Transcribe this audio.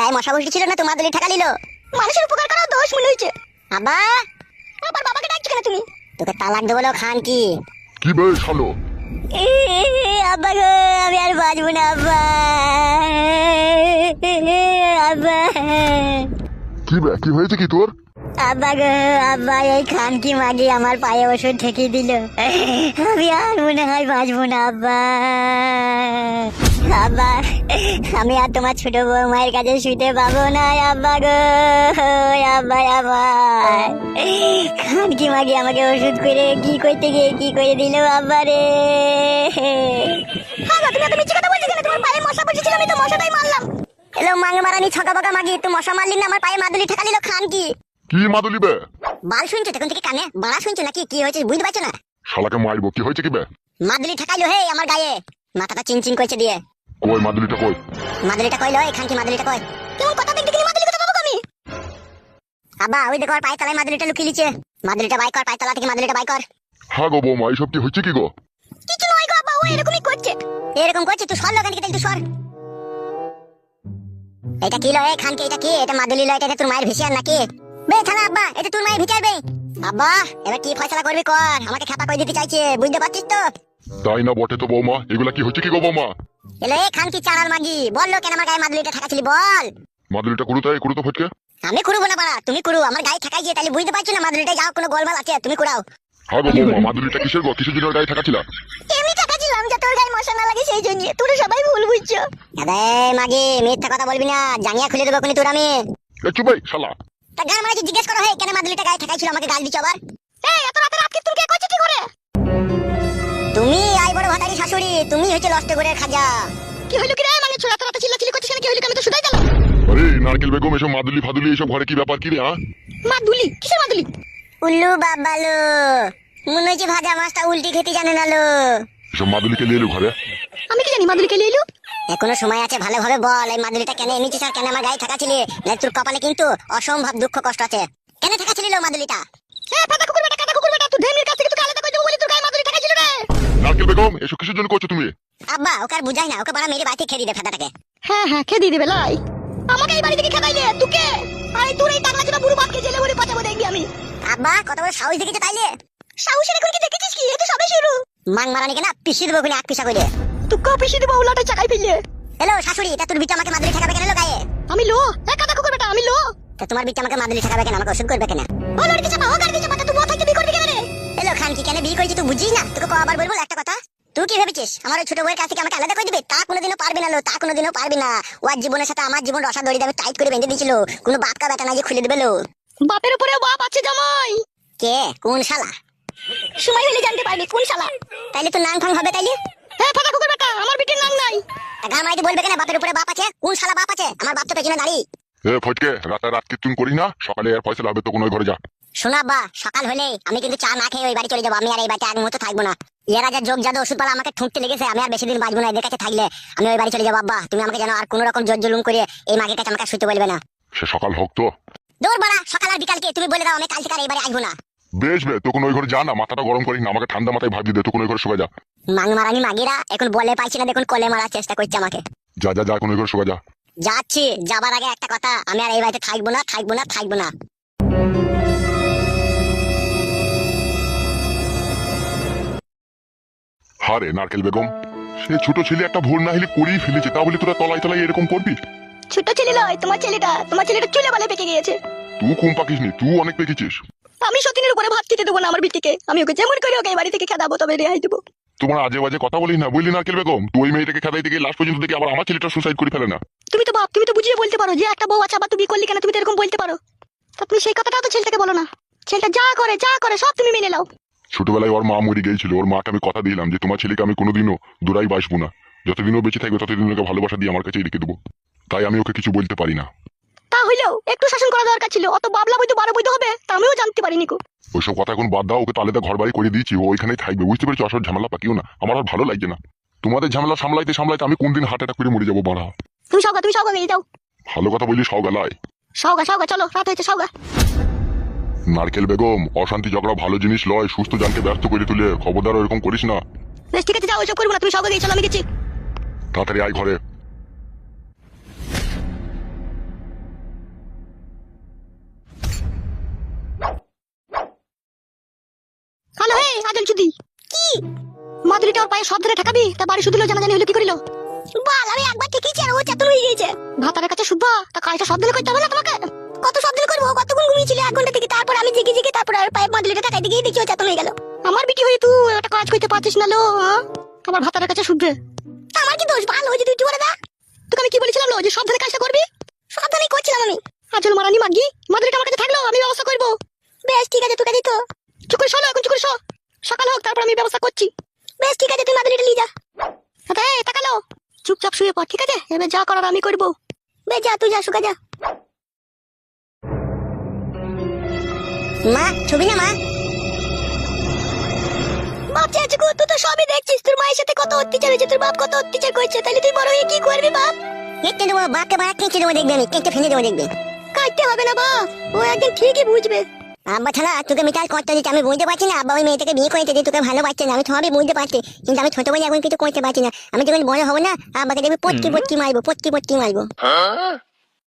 গায়ে মশা বসে ছিল না তোমার দলি ঠেকা নিল মানুষের উপকার করা দোষ মনে হয়েছে। আব্বা আবার বাবাকে ডাকছো কেন তুমি? তোকে তালাক দেবো না খান কি? কি বে শালো আব্বা গো আমি আর বাঁচবো না আব্বা। আব্বা। কি কি হয়েছে কি তোর? আব্বা গো আব্বা এই খান কি মাগি আমার পায়ে ওষুধ ঠেকে দিল। আমি আর মনে হয় বাঁচবো না আব্বা। আব্বা আমি আর তোমার ছোট বউ মায়ের কাছে শুতে পাবো না আব্বা গো আব্বা কি মাগি আমাকে ওষুধ করে কি করতে গিয়ে কি করে দিল আব্বা রে? আব্বা তুমি কথা বলছো কেন? তোমার পায়ে মশা বসেছিল আমি তো মশাটাই মারলাম। এলো মাঙ্গে মারানি ছকা বকা মাগি তুই মশা মারলি না আমার পায়ে মাদুলি ঠেকা দিল খান কি কি মাদুলি বে? বাল শুনছো তখন থেকে কানে? বাড়া শুনছো নাকি? কি হয়েছে? বুঝতে পারছ না? শালাকে মারবো কি হয়েছে কি বে? মাদুলি ঠেকাইলো হে আমার গায়ে। মাথাটা চিনচিন করছে দিয়ে। কই মাদুলিটা কই? মাদুলিটা কইলো এখান কি মাদুলিটা কই? কেমন কথা দেখতে গেলে মাদুলি কথা পাবো আমি? আব্বা ওই দেখো আর পায়ে তলায় মাদুলিটা লুকিয়ে লিছে মাদুলিটা বাই কর পায়ে তলা থেকে মাদুলিটা বাই কর। হ্যাঁ গো বৌমা এইসব কি হচ্ছে কি গো? কিছু নয় গো আব্বা ও এরকমই করছে। এরকম করছে? তুই সর লোকান থেকে তুই সর। এটা কি লয় খানকে এটা কি? এটা মাদুলি লয় এটা তোর মায়ের ভিসিয়ার নাকি? বে থানা আব্বা এটা তোর মায়ের ভিটার বে। আব্বা এবার কি ফয়সালা করবি কর? আমাকে খাপা করে দিতে চাইছে বুঝতে পারছিস তো? তাই না বটে তো বৌমা এগুলা কি হচ্ছে কি গো বৌমা? এলে এ খান কি চালার মাগি বল কেন আমার গায়ে মাদুলিটা ঠেকাছিলি বল। মাদুলিটা করু তাই তো ফটকে। আমি কুড়বো না পারা তুমি কুড়ু আমার গায়ে ঠেকাই গিয়ে তাহলে বুঝতে পারছ না মাদুলিটা যাও কোনো গোলমাল আছে তুমি কুড়াও। হ্যাঁ গো বৌমা মাদুলিটা কিসের গো? কিসের জন্য গায়ে থাকাছিল এমনি ঠেকাছিলাম যাতে ওর গায়ে মশা না লাগে সেই জন্য তোরা সবাই ভুল বুঝছ। আরে মাগি মিথ্যা কথা বলবি না জাঙ্গিয়া খুলে দেবো কোনি তোর আমি। এ চুপ ভাই শালা। তা গান মারাকে জিজ্ঞেস করো হে কেন মাদুলিটা গায়ে ঠেকাইছিল আমাকে গাল দিচ্ছ আবার? এই এত রাতে রাতকে তুমি কে করছ কি করে? তুমি আই বড় ভাতারি শাশুড়ি তুমি হচ্ছে লষ্ট করে খাজা। কি হইল কি রে? মানে ছোড়া রাতে চিল্লাচিল্লি করছিস কেন কি হইল কি? আমি তো শুধাই গেলাম। আরে নারকেল বেগম এসব মাদুলি ফাদুলি এসব ঘরে কি ব্যাপার কি রে হ্যাঁ? মাদুলি? কিসের মাদুলি? উল্লু বাবালো মনে হচ্ছে ভাজা মাছটা উল্টি খেতে জানে না লো। এসব মাদুলিকে নিয়ে এলো ঘরে? আমি কি জানি মাদুলি কে এলো? এখনও সময় আছে ভালোভাবে বল এই মাদুলিটা কেন এনেছিস আর কেন আমার গায়ে থাকাছিলি? না তোর কপালে কিন্তু অসম্ভব দুঃখ কষ্ট আছে। কেন থাকাছিলি লো মাদুলিটা? হ্যাঁ পাতা কুকুর বেটা এসব কিসের জন্য করছ তুমি? আব্বা ওকে আর বুঝাই না ওকে বড় মেরে বাড়িতে খেয়ে দিবে ফাটাটাকে হ্যাঁ হ্যাঁ খেয়ে দিয়ে দেবে লাই। আমাকে এই বাড়ি থেকে খেদাইলে তুকে? আরে তোর এই টাকলা চোদা বুড়ো বাপকে জেলে ভরে পাঠাবো দেখবি আমি। আব্বা কত বড় সাহস দেখেছে তাইলে? সাহসের এখন কি দেখেছিস কি? এটা সবে শুরু। মাং মারানি কেনা পিষি দেবো কিনা এক পিসা করে তুকেও পিছিয়ে দেবো উল্লাটা চাকাই ফেললে। হ্যালো শাশুড়ি তা তোর বিটা আমাকে মাদুলি ঠেকাবে কেন গায়ে? আমি লো? একা দেখো বেটা আমি লো। তা তোমার বিটা আমাকে মাদুলি ঠেকাবে কেন আমাকে ওষুধ করবে কেন? ও লড়কি চাপা ও গাড়ি চাপা তুই মাথায় বিয়ে করবি কেন রে? এলো খান কি কেন বিয়ে করেছি তুই বুঝিস না? তোকে কবার বলব কথা কি ভেবেছিস? আমার ছোট বউয়ের কাছ থেকে আমাকে আলাদা করে দিবে? তা কোনোদিনও পারবি না লো তা কোনোদিনও পারবি না। ওর জীবনের সাথে আমার জীবন রসা দড়ি দেবে টাইট করে বেঁধে দিয়েছিল। কোনো বাপকা বেটা না যে খুলে দেবে লো। বাপের উপরে বাপ আছে জামাই। কে? কোন শালা? সময় হলে জানতে পারবি কোন শালা? তাইলে তো নাং ফাং হবে তাইলে? হ্যাঁ ফাটা কুকুর বেটা আমার বিটির নাম নাই। তা গান মাইতে বলবে কেন বাপের উপরে বাপ আছে? কোন শালা বাপ আছে? আমার বাপ তো পেছনে দাঁড়িয়ে। এ ফটকে রাতে রাত কীর্তন করিস না? সকালে আর ফয়সলা হবে তো কোনো ঘরে যা। শোনা বা সকাল হলে আমি কিন্তু চা না খেয়ে ওই বাড়ি চলে যাব। আমি আর এই বাড়িতে এক মুহূর্ত থাকব না। এরা যা যোগ জাদু ওষুধ পালা আমাকে ঠুকতে লেগেছে আমি আর বেশি দিন বাঁচবো না এদের কাছে থাকলে। আমি ওই বাড়ি চলে যাব আব্বা। তুমি আমাকে যেন আর কোনো রকম জোর জুলুম করে এই মাগের কাছে আমাকে শুতে বলবে না। সে সকাল হোক তো। দৌড় বাড়া সকাল আর বিকালকে তুমি বলে দাও আমি কাল থেকে আর এই বাড়ি আসব না। বেশ বে তখন ওই ঘরে যা না মাথাটা গরম করিস না আমাকে ঠান্ডা মাথায় ভাবি দে তখন ওই ঘরে শুয়ে যা। মাং মারানি মাগিরা এখন বলে পাইছি না দেখুন কোলে মারার চেষ্টা করছে আমাকে। যা যা যা কোন ওই ঘরে শুয়ে যা। যাচ্ছি যাবার আগে একটা কথা আমি আর এই বাড়িতে থাকব না থাকব না থাকব না। হারে নারকেল বেগম সে ছোট ছেলে একটা ভুল না হলে করেই ফেলেছে তা বলে তোরা তলায় তলায় এরকম করবি? ছোট ছেলে লয় তোমার ছেলেটা তোমার ছেলেটা চুলে বলে পেকে গিয়েছে। তুই কম পাকিস নি তুই অনেক পেকেছিস। আমি সতীনের উপরে ভাত খেতে দেবো না আমার বিটিকে। আমি ওকে যেমন করে ওকে বাড়ি থেকে খেদাবো তবে রেহাই দেবো। তোমার আজে বাজে কথা বলিস না বুঝলি নারকেল বেগম? তুই ওই মেয়েটাকে খেদাইতে গিয়ে লাস্ট পর্যন্ত দেখি আবার আমার ছেলেটা সুসাইড করে ফেলে না। তুমি তো বাপ তুমি তো বুঝিয়ে বলতে পারো যে একটা বউ আছে আবার তুমি করলি কেন? তুমি তো এরকম বলতে পারো। তা তুমি সেই কথাটা তো ছেলেটাকে বলো না। ছেলেটা যা করে যা করে সব তুমি মেনে নাও। ছোটবেলায় ওর মা মরে গিয়েছিল। ওর মাকে আমি কথা দিলাম যে তোমার ছেলেকে আমি কোনোদিনও দূরাই বাসবো না। যতদিনও বেঁচে থাকবে ততদিন ওকে ভালোবাসা দিয়ে আমার কাছে রেখে দেবো। তাই আমি ওকে কিছু বলতে পারি না। তা হইলেও একটু শাসন করা দরকার ছিল। অত বাবলা বইতে বারো বইতে হবে? তা আমিও জানতে পারিনি কো। ওইসব কথা এখন বাদ দাও ওকে তালেতে ঘর বাড়ি করে দিয়েছি। ও ওইখানেই থাকবে। বুঝতে পেরেছ? আসল ঝামেলা পাকিও না। আমার আর ভালো লাগছে না। তোমাদের ঝামেলা সামলাইতে সামলাইতে আমি কোনদিন হার্ট অ্যাটাক করে মরে যাব বাড়া? তুমি সওগা তুমি সওগা গিয়ে যাও। ভালো কথা বললি সওগালায় সওগা সওগা চলো রাত হয়েছে সওগা। নারকেল বেগম অশান্তি ঝগড়া ভালো জিনিস লয় সুস্থ জানকে ব্যর্থ করে তুলে খবরদার এরকম করিস না। ঠিক আছে যাও ওইসব করব না তুমি সবাই আমি তাড়াতাড়ি আয় ঘরে। হ্যালো হে আদল চুদি কি? মাদুরিটা ওর পায়ে সব ধরে ঠেকাবি? তা বাড়ি শুধিল জানাজানি হলো কি করিল? আমি একবার ঠিকইছি আর ও চাতুর হয়ে গেছে ভাতারের কাছে শুভা তা কালটা সব দিলে করতে হবে না তোমাকে? কত সব দিলে করব কতগুলো ঘুমিয়েছিল এক ঘণ্টা থেকে আমি জেগে জেগে তারপর আর পায়ে মাদুলিটা টাকাই দিকে দেখি ও চেতন হয়ে গেল। আমার বিটি হয়ে তুই একটা কাজ করতে পারছিস না লো হ্যাঁ? আমার ভাতারের কাছে শুধবে তা আমার কি দোষ? ভালো হয়েছে তুই করে দা। তোকে আমি কি বলেছিলাম লো যে সব ধরে কাজটা করবি? সাবধানে করছিলাম আমি। আজল মারানি মাগি মাদুরিটা আমার কাছে থাকল আমি ব্যবস্থা করব। বেশ ঠিক আছে তোকে দিত। চুপ করে শোনো এখন চুপ করে শো সকাল হোক তারপর আমি ব্যবস্থা করছি। বেশ ঠিক আছে তুই মাদুলিটা নিয়ে যা। এই তাকালো। চুপচাপ শুয়ে পড় ঠিক আছে? এবার যা করার আমি করব। বেশ যা তুই যা শুকা যা। মা ছবি না মা। বাপ চাচু গো তুই তো সবই দেখছিস। তোর মায়ের সাথে কত অত্যাচার হয়েছে তোর বাপ কত অত্যাচার করছে। তাহলে তুই বড় হয়ে কি করবি বাপ? কেটে দেবো বাপকে কেটে দেবো দেখবি আমি কেটে ফেলে দেবো দেখবি। কাটতে হবে না বাপ। ও একদিন ঠিকই বুঝবে। আব্বা ছাড়া তোকে মিটার করতে দিতে আমি বুঝতে পারছি না। আব্বা ওই মেয়েটাকে বিয়ে করে যে তোকে ভালোবাসছে না আমি সবই বুঝতে পারছি। কিন্তু আমি ছোট বলে এখন কিছু করতে পারছি না। আমি যখন বড় হব না আব্বাকে দেখবি পটকি পটকি মারবো পটকি পটকি মারবো।